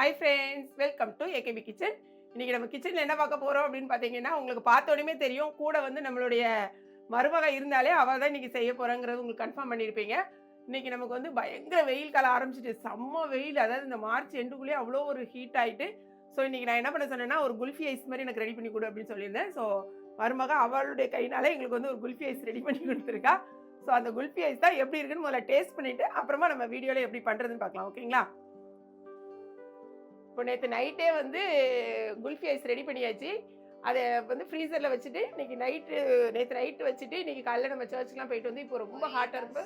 Hi friends welcome to AKP kitchen இன்னைக்கு நம்ம கிச்சனில் என்ன பார்க்க போகிறோம் அப்படின்னு பார்த்தீங்கன்னா உங்களுக்கு பார்த்த உடனே தெரியும். கூட வந்து நம்மளுடைய மருமக இருந்தாலே அவள் தான் இன்றைக்கி செய்ய போகிறோங்கிறது உங்களுக்கு கன்ஃபார்ம் பண்ணியிருப்பீங்க இன்னைக்கு நமக்கு வந்து பயங்கர வெயில் காலம் ஆரம்பிச்சிட்டு செம்ம வெயில். அதாவது இந்த மார்ச் எண்டுக்குள்ளேயே அவ்வளோ ஒரு ஹீட் ஆகிட்டு ஸோ இன்றைக்கி நான் என்ன பண்ண சொன்னேன்னா ஒரு குல்ஃபி ஐஸ் மாதிரி எனக்கு ரெடி பண்ணி கொடு அப்படின்னு சொல்லியிருந்தேன். ஸோ மருமக அவளுடைய கையினால எங்களுக்கு வந்து ஒரு குல்ஃபி ஐஸ் ரெடி பண்ணி கொடுத்துருக்கா. ஸோ அந்த குல்ஃபி ஐஸ் தான் எப்படி இருக்குன்னு முதல்ல டேஸ்ட் பண்ணிவிட்டு அப்புறமா நம்ம வீடியோவில் எப்படி பண்ணுறதுன்னு பார்க்கலாம். ஓகேங்களா இப்போ நேற்று நைட்டே வந்து குல்ஃபி ஐஸ் ரெடி பண்ணியாச்சு. அதை வந்து ஃப்ரீசரில் வச்சுட்டு இன்னைக்கு நைட்டு நேற்று நைட்டு வச்சுட்டு இன்னைக்கு காலையில் நம்ம சர்ச்சுக்குலாம் போயிட்டு வந்து இப்போ ரொம்ப ஹாட்டாக இருக்கு.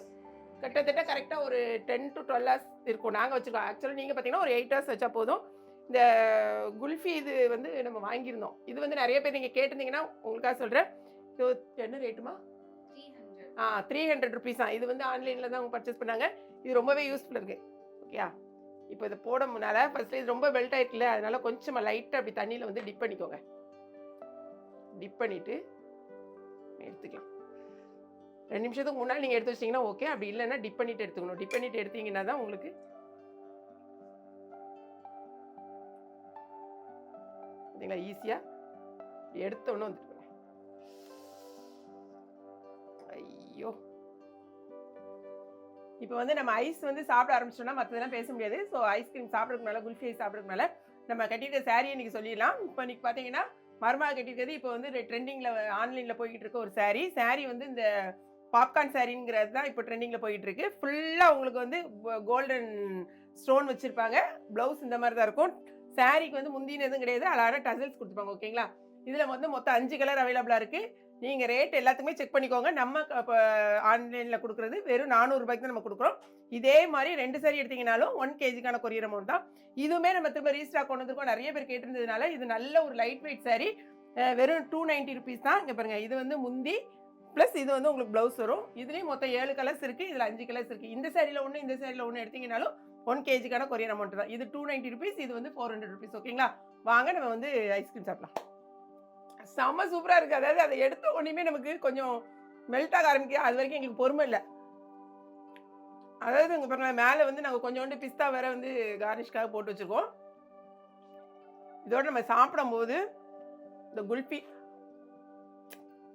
கிட்டத்தட்ட கரெக்டாக ஒரு டென் டு டுவெல் ஹவர்ஸ் இருக்கும். நாங்கள் வச்சுருக்கோம். ஆக்சுவலாக நீங்கள் பார்த்தீங்கன்னா ஒரு எயிட் ஹவர்ஸ் வச்சா போதும். இந்த குல்ஃபி இது வந்து நம்ம வாங்கியிருந்தோம். இது வந்து நிறைய பேர் நீங்கள் கேட்டிருந்தீங்கன்னா உங்களுக்காக சொல்கிறேன் இது என்ன ரேட்டுமா ஆ த்ரீ ஹண்ட்ரட் ருபீஸ் தான். இது வந்து ஆன்லைனில் தான் அவங்க பர்ச்சேஸ் பண்ணாங்க. இது ரொம்பவே யூஸ்ஃபுல் இருக்குது ஓகேயா இப்போ இதை போட முன்னால் ஃபர்ஸ்ட் இது ரொம்ப வெல்ட் ஆகிட்டுல அதனால கொஞ்சமாக லைட்டாக அப்படி தண்ணியில் வந்து டிப் பண்ணிக்கோங்க. டிப் பண்ணிவிட்டு எடுத்துக்கலாம். ரெண்டு நிமிஷத்துக்கு முன்னாடி நீங்கள் எடுத்து வச்சிங்கன்னா ஓகே அப்படி இல்லைன்னா டிப் பண்ணிட்டு எடுத்துக்கணும். டிப் பண்ணிட்டு எடுத்தீங்கன்னா தான் உங்களுக்கு பார்த்தீங்களா ஈஸியாக எடுத்தோன்னு வந்துட்டு ஐயோ. இப்போ வந்து நம்ம ஐஸ் வந்து சாப்பிட ஆரம்பிச்சோம்னா மற்றதெல்லாம் பேச முடியாது. ஸோ ஐஸ்கிரீம் சாப்பிட்றதுக்கு மேலே குல்ஃபி ஐஸ் சாப்பிட்றதுனால நம்ம கட்டிட்டு சாரியை இன்னைக்கு சொல்லிடலாம். இப்போ இன்னைக்கு பார்த்தீங்கன்னா மர்மா கட்டிருக்கிறது இப்போ வந்து ட்ரெண்டிங்கில் ஆன்லைனில் போய்கிட்டு இருக்க ஒரு saree. Saree வந்து இந்த பாப்கார்ன் சாரிங்கிறது தான் இப்போ ட்ரெண்டிங்கில் போயிட்டு இருக்கு. ஃபுல்லாக உங்களுக்கு வந்து கோல்டன் ஸ்டோன் வச்சுருப்பாங்க. ப்ளவுஸ் இந்த மாதிரி தான் இருக்கும். சாரீக்கு வந்து முந்தின எதுவும் கிடையாது அழகாக டசல்ஸ் கொடுத்துருப்பாங்க ஓகேங்களா இதில் வந்து மொத்தம் அஞ்சு கலர் அவைலபிளாக இருக்குது நீங்கள் ரேட் எல்லாத்துக்குமே செக் பண்ணிக்கோங்க. நம்ம இப்போ ஆன்லைனில் கொடுக்குறது வெறும் நானூறுபாய்க்கு தான் நம்ம கொடுக்குறோம். இதே மாதிரி ரெண்டு சாரி எடுத்தீங்கனாலும் ஒன் கேஜிக்கான கொரியர் அமௌண்ட் தான். இதுவுமே நம்ம திரும்ப ரீஸ்டாக் கொண்டு வந்திருக்கோம். நிறைய பேர் கேட்டிருந்ததுனால இது நல்ல ஒரு லைட் வெயிட் சாரி வெறும் டூ நைன்ட்டி ருபீஸ் தான். இங்கே பாருங்கள் இது வந்து முந்தி ப்ளஸ் இது வந்து உங்களுக்கு ப்ளவுஸ் வரும். இதுலேயும் மொத்தம் ஏழு கலர்ஸ் இருக்குது இதில் அஞ்சு கலர்ஸ் இருக்குது இந்த சாரியில் ஒன்று இந்த சாரியில் ஒன்று எடுத்தீங்கனாலும் ஒன் கேஜிக்கான கொரியர் அமௌண்ட் தான். இது டூ நைன்ட்டி ருபீஸ் இது வந்து ஃபோர் ஹண்ட்ரட் ருபீஸ் ஓகேங்களா வாங்க நம்ம வந்து ஐஸ்கிரீம் சாப்பிடலாம். செம்ம சூப்பராக இருக்குது அதாவது அதை எடுத்த உடனே நமக்கு கொஞ்சம் மெல்ட் ஆக ஆரம்பிக்க அது வரைக்கும் எங்களுக்கு பொறுமை இல்லை. அதாவது இங்கே பாருங்களேன் மேலே வந்து நாங்கள் கொஞ்சோண்டு பிஸ்தா வேற வந்து கார்னிஷ்காக போட்டு வச்சுருக்கோம். இதோட நம்ம சாப்பிடும்போது இந்த குல்பி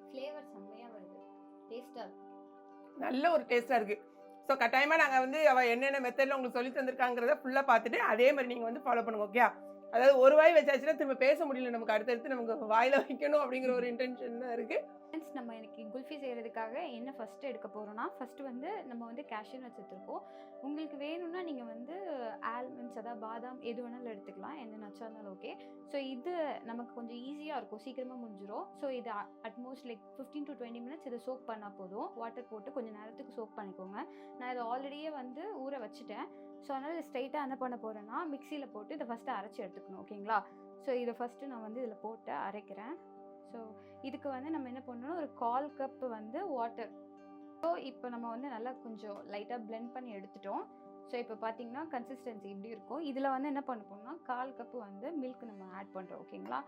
ஃப்ளேவர் வருது. நல்ல ஒரு டேஸ்ட்டாக இருக்குது ஸோ கட்டாயமாக நாங்கள் வந்து அவள் என்னென்ன மெத்தடில் உங்களுக்கு சொல்லி தந்திருக்காங்கிறத ஃபுல்லாக பார்த்துட்டு அதே மாதிரி நீங்கள் வந்து ஃபாலோ பண்ணுங்க ஓகே அதாவது ஒரு வாய் வச்சாச்சுன்னா திரும்ப பேச முடியல. நமக்கு அடுத்தடுத்து நமக்கு வாயில் வைக்கணும் அப்படிங்கிற ஒரு இன்டென்ஷன் தான் இருக்குது ஃப்ரெண்ட்ஸ் நம்ம எனக்கு குல்ஃபி செய்கிறதுக்காக என்ன ஃபஸ்ட்டு எடுக்க போகிறோன்னா ஃபஸ்ட்டு வந்து நம்ம வந்து கேஷ்யூ வச்சுருக்கோம் உங்களுக்கு வேணும்னா நீங்கள் வந்து ஆல்மண்ட்ஸ் அதாவது பாதாம் எது வேணாலும் எடுத்துக்கலாம். எந்த நச்சா இருந்தாலும் ஓகே ஸோ இது நமக்கு கொஞ்சம் ஈஸியாக இருக்கும். சீக்கிரமாக முடிஞ்சிடும் ஸோ இது atmost like fifteen to twenty minutes இதை சோக் பண்ணால் போதும். வாட்டர் போட்டு கொஞ்சம் நேரத்துக்கு சோக் பண்ணிக்கோங்க. நான் இதை ஆல்ரெடியே வந்து ஊற வச்சுட்டேன். ஸோ அதனால் இது ஸ்ட்ரைட்டாக என்ன பண்ண போகிறேன்னா மிக்சியில் போட்டு இதை ஃபஸ்ட்டு அரைச்சி எடுத்துக்கணும் ஓகேங்களா? ஸோ இதை ஃபஸ்ட்டு நான் வந்து இதில் போட்டு அரைக்கிறேன். ஸோ இதுக்கு வந்து நம்ம என்ன பண்ணணும்? ஒரு கால் கப் வந்து வாட்டர் ஸோ இப்போ நம்ம வந்து நல்லா கொஞ்சம் லைட்டாக பிளெண்ட் பண்ணி எடுத்துட்டோம். ஸோ இப்போ பார்த்தீங்கன்னா கன்சிஸ்டன்சி இப்படி இருக்கும். இதில் வந்து என்ன பண்ண போனோம்னா கால் கப்பு வந்து மில்க் நம்ம ஆட் பண்ணுறோம் ஓகேங்களா?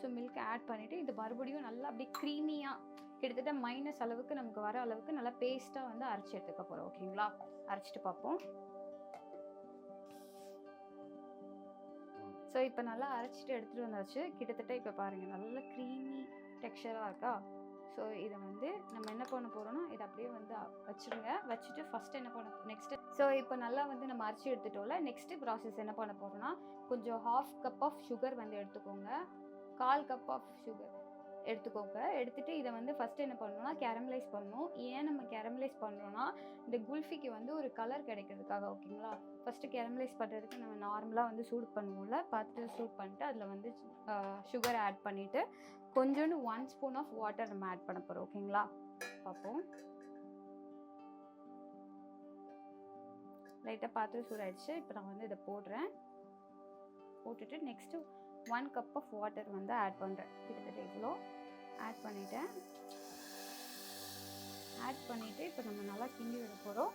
ஸோ மில்க் ஆட் பண்ணிவிட்டு இது மறுபடியும் நல்லா அப்படியே க்ரீமியாக கிட்டத்தட்ட மைனஸ் அளவுக்கு நமக்கு வர அளவுக்கு நல்லா பேஸ்ட்டாக வந்து அரைச்சி எடுத்துக்க போகிறோம் ஓகேங்களா? அரைச்சிட்டு பார்ப்போம். ஸோ இப்போ நல்லா அரைச்சிட்டு எடுத்துகிட்டு வந்தாச்சு. கிட்டத்தட்ட இப்போ பாருங்கள் நல்ல க்ரீமி டெக்ஸ்டராக இருக்கா? ஸோ இதை வந்து நம்ம என்ன பண்ண போகிறோம்னா இதை அப்படியே வந்து வச்சுருங்க வச்சிருங்க. வச்சுட்டு ஃபஸ்ட் என்ன பண்ண நெக்ஸ்ட்டு ஸோ இப்போ நல்லா வந்து நம்ம அரைச்சி எடுத்துட்டோம்ல நெக்ஸ்ட்டு ப்ராசஸ் என்ன பண்ண போகிறோம்னா கொஞ்சம் ஹாஃப் கப் ஆஃப் சுகர் வந்து எடுத்துக்கோங்க. கால் கப் ஆஃப் சுகர் எடுத்துக்கோங்க. எடுத்துகிட்டு இதை வந்து ஃபஸ்ட்டு என்ன பண்ணணும்னா கேரமலைஸ் பண்ணணும். ஏன் நம்ம கேரமலைஸ் பண்ணுறோன்னா இந்த குல்ஃபிக்கு வந்து ஒரு கலர் கிடைக்கிறதுக்காக ஓகேங்களா? ஃபஸ்ட்டு கேரமலைஸ் பண்ணுறதுக்கு நம்ம நார்மலாக வந்து சூட் பண்ணுவோம்ல பார்த்துட்டு சூட் பண்ணிட்டு அதில் வந்து சுகர் ஆட் பண்ணிவிட்டு கொஞ்சோண்டு ஒன் ஸ்பூன் ஆஃப் வாட்டர் நம்ம ஆட் பண்ண போகிறோம் ஓகேங்களா? பார்ப்போம். லைட்டாக பார்த்து சூடாயிடுச்சு. இப்போ நான் வந்து இதை போடுறேன். போட்டுட்டு next one cup of water வந்து ஆட் பண்ணுறேன் கிட்டத்தட்ட இவ்வளோ. ஆட் பண்ணிட்டேன். ஆட் பண்ணிவிட்டு இப்போ நம்ம நல்லா கிண்டி விட போகிறோம்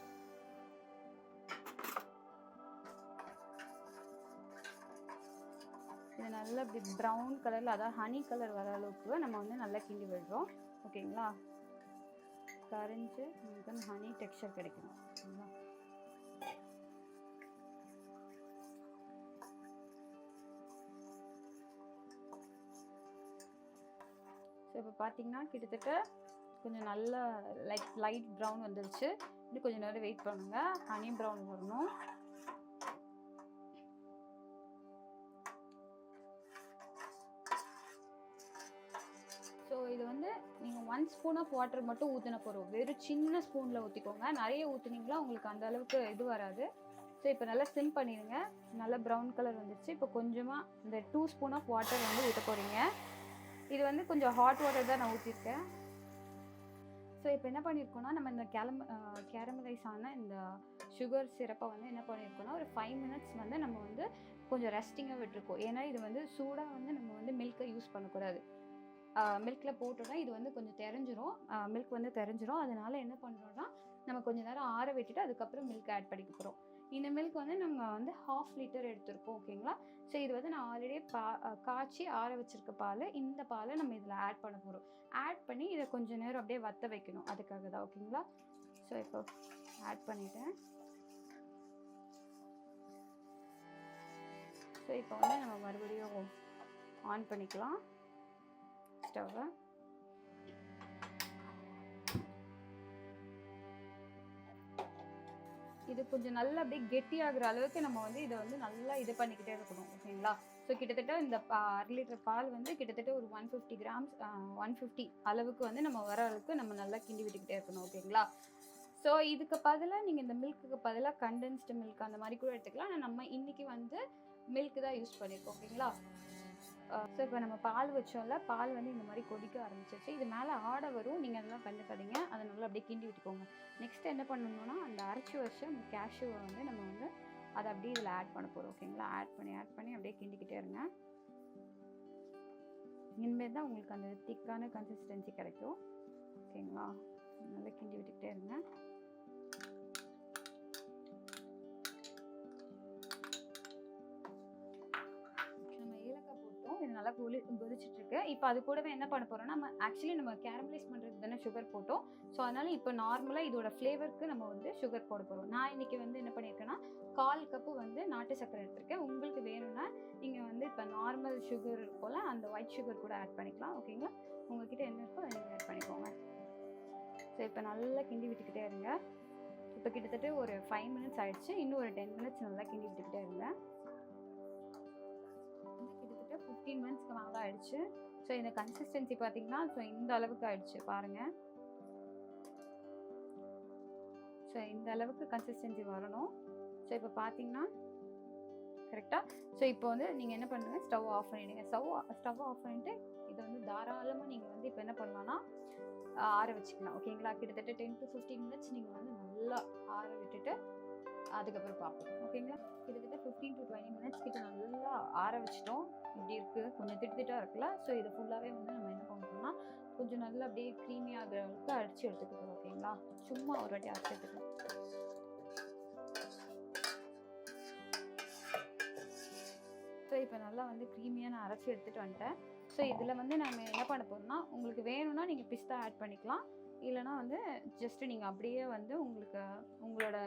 இது நல்லா இப்படி ப்ரௌன் கலரில் அதாவது ஹனி கலர் வர அளவுக்கு நம்ம வந்து நல்லா கிண்டி விடுறோம். ஓகேங்களா கரைஞ்சு நமக்கு ஹனி டெக்ஸ்டர் கிடைக்கணும். ஓகேங்களா இப்போ பார்த்தீங்கன்னா கிட்டத்தட்ட கொஞ்சம் நல்ல லைட் லைட் ப்ரௌன் வந்துருச்சு. இன்னும் கொஞ்சம் நேரம் வெயிட் பண்ணுங்கள் ஹனி ப்ரௌன் வரணும். ஸோ இது வந்து நீங்கள் ஒன் ஸ்பூன் ஆஃப் வாட்டர் மட்டும் ஊற்றின போகிறோம் வெறும் சின்ன ஸ்பூனில் ஊற்றிக்கோங்க நிறைய ஊற்றுனீங்களா உங்களுக்கு அந்த அளவுக்கு இது வராது. ஸோ இப்போ நல்லா சிம் பண்ணிடுங்க. நல்லா ப்ரௌன் கலர் வந்துருச்சு. இப்போ கொஞ்சமாக இந்த டூ ஸ்பூன் ஆஃப் வாட்டர் வந்து ஊற்ற போகிறீங்க இது வந்து கொஞ்சம் ஹாட் வாட்டர் தான் நான் ஊற்றிருக்கேன் ஸோ இப்போ என்ன பண்ணியிருக்கோம்னா நம்ம இந்த கேலம் கேரமலைஸ் ஆன இந்த சுகர் சிரப்பை வந்து என்ன பண்ணியிருக்கோம்னா ஒரு ஃபைவ் மினிட்ஸ் வந்து நம்ம வந்து கொஞ்சம் ரெஸ்டிங்காக விட்டுருக்கோம். ஏன்னா இது வந்து சூடாக வந்து நம்ம வந்து மில்க்கை யூஸ் பண்ணக்கூடாது. மில்கில் போட்டோன்னா இது வந்து கொஞ்சம் தெரிஞ்சிரும். மில்க் வந்து தெரிஞ்சிரும். அதனால என்ன பண்ணுறோம்னா நம்ம கொஞ்சம் நேரம் ஆற விட்டுட்டு அதுக்கப்புறம் மில்க் ஆட் பண்ணிக்க போகிறோம் இந்த மில்க் வந்து நம்ம வந்து ஹாஃப் லிட்டர் எடுத்திருக்கோம் ஓகேங்களா ஸோ இது வந்து நான் ஆல்ரெடி பா காய்ச்சி ஆற வச்சிருக்க பால். இந்த பாலை நம்ம இதில் ஆட் பண்ண போகிறோம் ஆட் பண்ணி இதை கொஞ்சம் நேரம் அப்படியே வத்த வைக்கணும். அதுக்காக தான் ஓகேங்களா ஸோ இப்போ ஆட் பண்ணிட்டேன். ஸோ இப்போ வந்து நம்ம மறுபடியும் ஆன் பண்ணிக்கலாம். ஸ்டவ்வை இது கொஞ்சம் நல்லா அப்படியே கெட்டியாகிற அளவுக்கு நம்ம வந்து இதை வந்து நல்லா இது பண்ணிக்கிட்டே இருக்கணும் ஓகேங்களா? ஸோ கிட்டத்தட்ட இந்த பா- அரை லிட்டர் பால் வந்து கிட்டத்தட்ட ஒரு one fifty grams one fifty அளவுக்கு வந்து நம்ம வர அளவுக்கு நம்ம நல்லா கிண்டி விட்டுக்கிட்டே இருக்கணும் ஓகேங்களா? ஸோ இதுக்கு பதிலாக நீங்கள் இந்த மில்க்குக்கு பதிலாக கண்டென்ஸ்டு மில்க் அந்த மாதிரி கூட எடுத்துக்கலாம். ஆனால் நம்ம இன்றைக்கி வந்து மில்க் தான் யூஸ் பண்ணியிருக்கோம் ஓகேங்களா? ஸோ இப்போ நம்ம பால் வச்சோம்ல பால் வந்து இந்த மாதிரி கொதிக்க ஆரம்பிச்சிருச்சு. இது மேலே ஆடை வரும். நீங்கள் அதெல்லாம் கண்டுக்காதீங்க. அதை அப்படியே கிண்டி விட்டுக்கோங்க. நெக்ஸ்ட் என்ன பண்ணணும்னா அந்த அரைச்சி வச்ச கேஷ்யூவை வந்து நம்ம வந்து அதை அப்படியே இதில் ஆட் பண்ண போகிறோம் ஓகேங்களா ஆட் பண்ணி ஆட் பண்ணி அப்படியே கிண்டிக்கிட்டே இருங்க. இனிமேல் தான் உங்களுக்கு அந்த திக்கான கன்சிஸ்டன்சி கிடைக்கும். ஓகேங்களா நல்லா கிண்டி விட்டுக்கிட்டே இருங்க. நல்லா கொலி கொதிச்சுட்டு இருக்கு இப்போ அது கூடவே என்ன பண்ண போகிறோம்னா நம்ம ஆக்சுவலி நம்ம கேரமலைஸ் பண்ணுறது தானே சுகர் போட்டோம். ஸோ அதனால இப்போ நார்மலாக இதோட ஃப்ளேவருக்கு நம்ம வந்து சுகர் போட போகிறோம் நான் இன்றைக்கி வந்து என்ன பண்ணியிருக்கேன்னா கால் கப்பு வந்து நாட்டு சக்கரை எடுத்திருக்கேன். உங்களுக்கு வேணும்னா நீங்கள் வந்து இப்போ நார்மல் சுகர் போல் அந்த ஒயிட் சுகர் கூட ஆட் பண்ணிக்கலாம். ஓகேங்களா உங்ககிட்ட என்ன இருக்கோ அதை நீங்கள் ஆட் பண்ணிக்கோங்க. ஸோ இப்போ நல்லா கிண்டி விட்டுக்கிட்டே இருங்க. இப்போ கிட்டத்தட்ட ஒரு ஃபைவ் மினிட்ஸ் ஆயிடுச்சு. இன்னும் ஒரு டென் மினிட்ஸ் நல்லா கிண்டி விட்டுக்கிட்டே இருந்தேன் ஃபிஃப்டீன் மினிட்ஸ்க்கு மேலே ஆயிடுச்சு. ஸோ இந்த கன்சிஸ்டன்சி பார்த்தீங்கன்னா ஸோ இந்த அளவுக்கு ஆயிடுச்சு. பாருங்கள் ஸோ இந்த அளவுக்கு கன்சிஸ்டன்சி வரணும். ஸோ இப்போ பார்த்தீங்கன்னா கரெக்டாக ஸோ இப்போ வந்து நீங்கள் என்ன பண்ணுங்க? ஸ்டவ் ஆஃப் பண்ணிடுங்க. ஸ்டவ் ஸ்டவ் ஆஃப் பண்ணிட்டு இதை வந்து தாராளமாக நீங்கள் வந்து இப்போ என்ன பண்ணலான்னா ஆற வச்சுக்கலாம். ஓகேங்களா கிட்டத்தட்ட டென் டு ஃபிஃப்டீன் மினிட்ஸ் நீங்கள் வந்து நல்லா ஆற விட்டுட்டு அதுக்கப்புறம் பார்ப்போம். ஓகேங்களா கிட்டத்தட்ட ஃபிஃப்டீன் டு டுவெண்ட்டி மினிட்ஸ் கிட்ட நல்லா ஆற வச்சிட்டோம். இப்படி இருக்குது கொஞ்சம் திட்டு இருக்குல்ல? ஸோ இது ஃபுல்லாகவே வந்து நம்ம என்ன பண்ணுறோம்னா கொஞ்சம் நல்லா அப்படியே க்ரீமி ஆகிற அளவுக்கு அடித்து எடுத்துக்கிறோம் ஓகேங்களா சும்மா ஒரு வாட்டி அரைச்சி எடுத்துக்கலாம். ஸோ இப்போ நல்லா வந்து க்ரீமியாக நான் அரைச்சி எடுத்துகிட்டு வந்துட்டேன். ஸோ இதில் வந்து நம்ம என்ன பண்ண போகிறோம்னா உங்களுக்கு வேணும்னா நீங்கள் பிஸ்தா ஆட் பண்ணிக்கலாம். இல்லைனா வந்து ஜஸ்ட்டு நீங்கள் அப்படியே வந்து உங்களுக்கு உங்களோட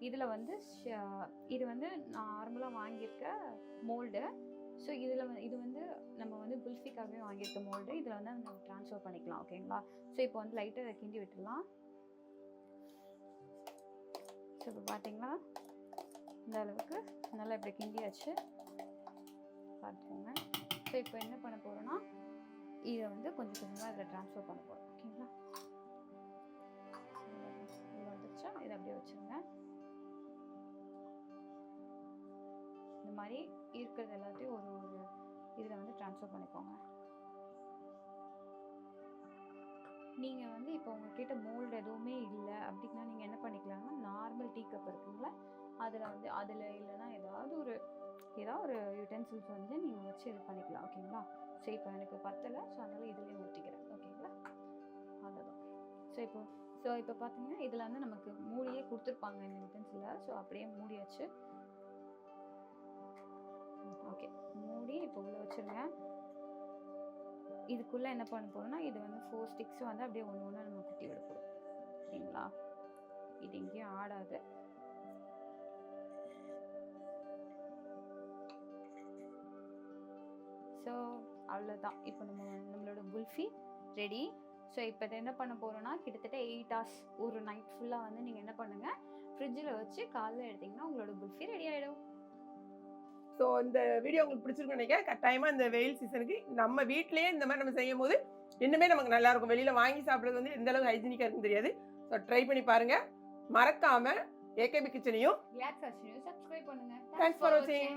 இதில் வந்து ஷ- இது வந்து நார்மலாக வாங்கியிருக்க மோல்டு ஸோ இதில் இது வந்து நம்ம வந்து குல்ஃபிக்காகவே வாங்கியிருக்க மோல்டு இதில் வந்து நம்ம ட்ரான்ஸ்ஃபர் பண்ணிக்கலாம் ஓகேங்களா ஸோ இப்போ வந்து லைட்டாக அதை கிண்டி விட்டுடலாம். ஸோ இப்போ பார்த்தீங்களா இந்த அளவுக்கு நல்லா இப்படி கிண்டியாச்சு. பார்த்துக்கோங்க ஸோ இப்போ என்ன பண்ண போகிறோன்னா இதை வந்து கொஞ்சம் கொஞ்சமாக இதில் ட்ரான்ஸ்ஃபர் பண்ண போகிறோம் ஓகேங்களா வந்துச்சா இதை அப்படியே வச்சுருங்க. இந்த மாதிரி இருக்கிறது எல்லாத்தையும் ஒரு ஒரு இதில் வந்து ட்ரான்ஸ்ஃபர் பண்ணிக்கோங்க. நீங்கள் வந்து இப்போ உங்ககிட்ட மோல்டு எதுவுமே இல்லை அப்படின்னா நீங்கள் என்ன பண்ணிக்கலாம்னா நார்மல் டீ கப் இருக்குங்களா அதில் வந்து அதில் இல்லைன்னா ஏதாவது ஒரு ஏதாவது ஒரு யூட்டென்சில்ஸ் வந்து நீங்கள் வச்சு இது பண்ணிக்கலாம் ஓகேங்களா ஸோ இப்போ எனக்கு பத்தலை ஸோ அதனால் இதுலேயே ஊற்றிக்கிறேன் ஓகேங்களா அவ்வளோதான் ஸோ இப்போ ஸோ இப்போ பார்த்தீங்கன்னா இதில் வந்து நமக்கு மூடியே கொடுத்துருப்பாங்க இந்த யூட்டென்சிலில் ஸோ அப்படியே மூடியாச்சு ஓகே. மூடி இப்போ உள்ள வச்சிருங்க. இதுக்குள்ளே என்ன பண்ண போகிறோம்னா இது வந்து ஃபோர் ஸ்டிக்ஸ் வந்து அப்படியே ஒன்று ஒன்று நம்ம குட்டி விட போகிறோம் இது எங்கேயும் ஆடாது ஸோ அவ்வளோதான் இப்போ நம்ம நம்மளோட குல்ஃபி ரெடி ஸோ இப்போ இதை என்ன பண்ண போகிறோன்னா கிட்டத்தட்ட எயிட் ஹவர்ஸ் ஒரு நைட் ஃபுல்லாக வந்து நீங்கள் என்ன பண்ணுங்கள் ஃப்ரிட்ஜில் வச்சு காலைல எடுத்திங்கன்னா உங்களோட குல்ஃபி ரெடி ஆகிடும் ஸோ இந்த வீடியோ உங்களுக்கு பிடிச்சிருக்குன்னு நினைக்கிறேன். கட்டாயமாக இந்த வெயில் சீசனுக்கு நம்ம வீட்டிலேயே இந்த மாதிரி நம்ம செய்யும் போது இன்னுமே நமக்கு நல்லா இருக்கும். வெளியில் வாங்கி சாப்பிட்றது வந்து எந்த அளவுக்கு ஹைஜீனிக்காக இருக்குன்னு தெரியாது. ஸோ ட்ரை பண்ணி பாருங்க. மறக்காம ஏகேபி கிச்சனையும் சப்ஸ்கிரைப் பண்ணுங்கள் தேங்க்ஸ் ஃபார் வாட்சிங்